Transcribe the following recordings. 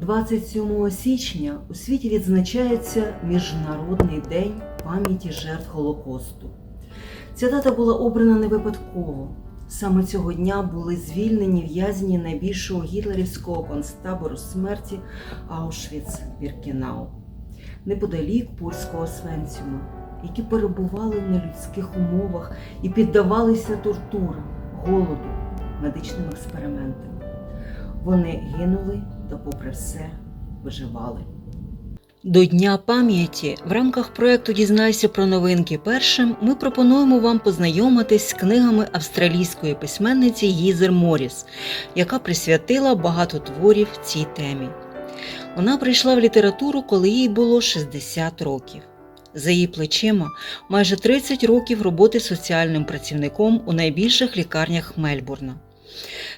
27 січня у світі відзначається Міжнародний день пам'яті жертв Голокосту. Ця дата була обрана не випадково. Саме цього дня були звільнені в'язні найбільшого гітлерівського концтабору смерті Аушвіц-Біркінау, неподалік польського Свенціума, які перебували в нелюдських умовах і піддавалися тортурам, голоду, медичним експериментам. Вони гинули та, попри все, виживали. До Дня пам'яті в рамках проєкту Дізнайся про новинки першим ми пропонуємо вам познайомитись з книгами австралійської письменниці Гізер Моріс, яка присвятила багато творів цій темі. Вона прийшла в літературу, коли їй було 60 років. За її плечима майже 30 років роботи соціальним працівником у найбільших лікарнях Мельбурна.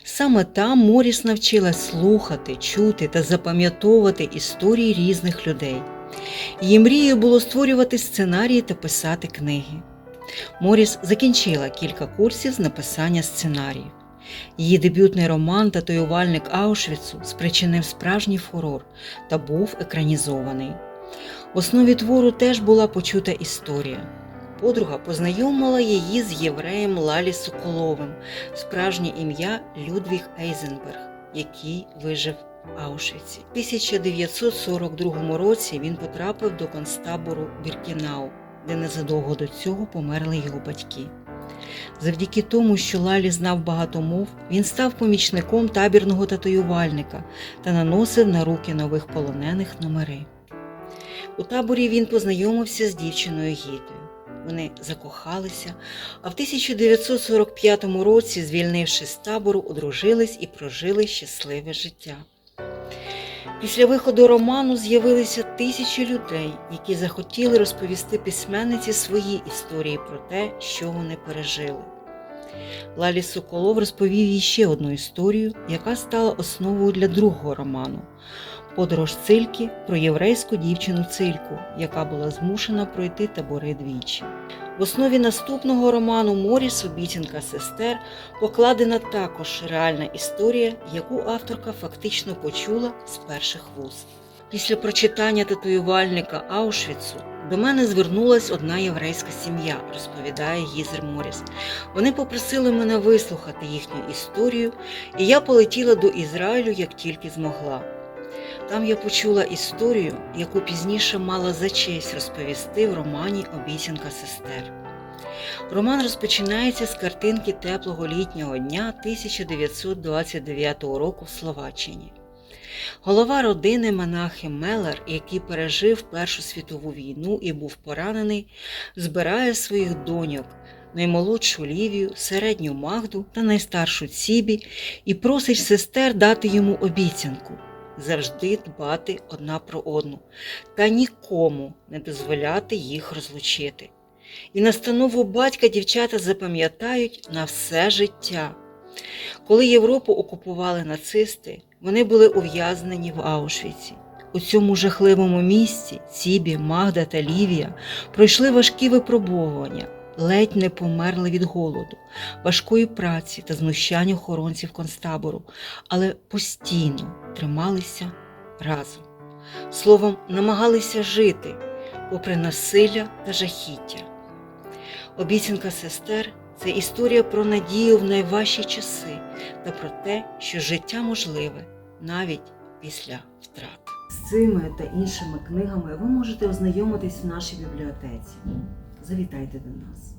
Саме там Моріс навчилась слухати, чути та запам'ятовувати історії різних людей. Її мрією було створювати сценарії та писати книги. Моріс закінчила кілька курсів з написання сценаріїв. Її дебютний роман Татуювальник Аушвіцу спричинив справжній фурор та був екранізований. В основі твору теж була почута історія. Подруга познайомила її з євреєм Лалі Соколовим, справжнє ім'я Людвіг Ейзенберг, який вижив в Аушвіці. У 1942 році він потрапив до концтабору Біркінау, де незадовго до цього померли його батьки. Завдяки тому, що Лалі знав багато мов, він став помічником табірного татуювальника та наносив на руки нових полонених номери. У таборі він познайомився з дівчиною Гітою. Вони закохалися, а в 1945 році, звільнивши з табору, одружились і прожили щасливе життя. Після виходу роману з'явилися тисячі людей, які захотіли розповісти письменниці свої історії про те, що вони пережили. Лалі Соколов розповів їй ще одну історію, яка стала основою для другого роману Подорож цильки про єврейську дівчину цильку, яка була змушена пройти табори двічі. В основі наступного роману Моріс Обіцянка сестер покладена також реальна історія, яку авторка фактично почула з перших вуст. Після прочитання татуювальника Аушвіцу до мене звернулась одна єврейська сім'я, розповідає Гізер Моріс. Вони попросили мене вислухати їхню історію, і я полетіла до Ізраїлю як тільки змогла. Там я почула історію, яку пізніше мала за честь розповісти в романі Обіцянка сестер. Роман розпочинається з картинки теплого літнього дня 1929 року в Словаччині. Голова родини Монахи Мелер, який пережив Першу світову війну і був поранений, збирає своїх доньок, наймолодшу Лівію, середню Магду та найстаршу Цібі і просить сестер дати йому обіцянку завжди дбати одна про одну та нікому не дозволяти їх розлучити. І настанову батька дівчата запам'ятають на все життя. Коли Європу окупували нацисти, вони були ув'язнені в Аушвіці. У цьому жахливому місці Цібі, Магда та Лівія пройшли важкі випробовування, ледь не померли від голоду, важкої праці та знущань охоронців концтабору, але постійно трималися разом. Словом, намагалися жити попри насилля та жахіття. Обіцянка сестер це історія про надію в найважчі часи та про те, що життя можливе навіть після втрат. З цими та іншими книгами ви можете ознайомитись в нашій бібліотеці. Завітайте до нас.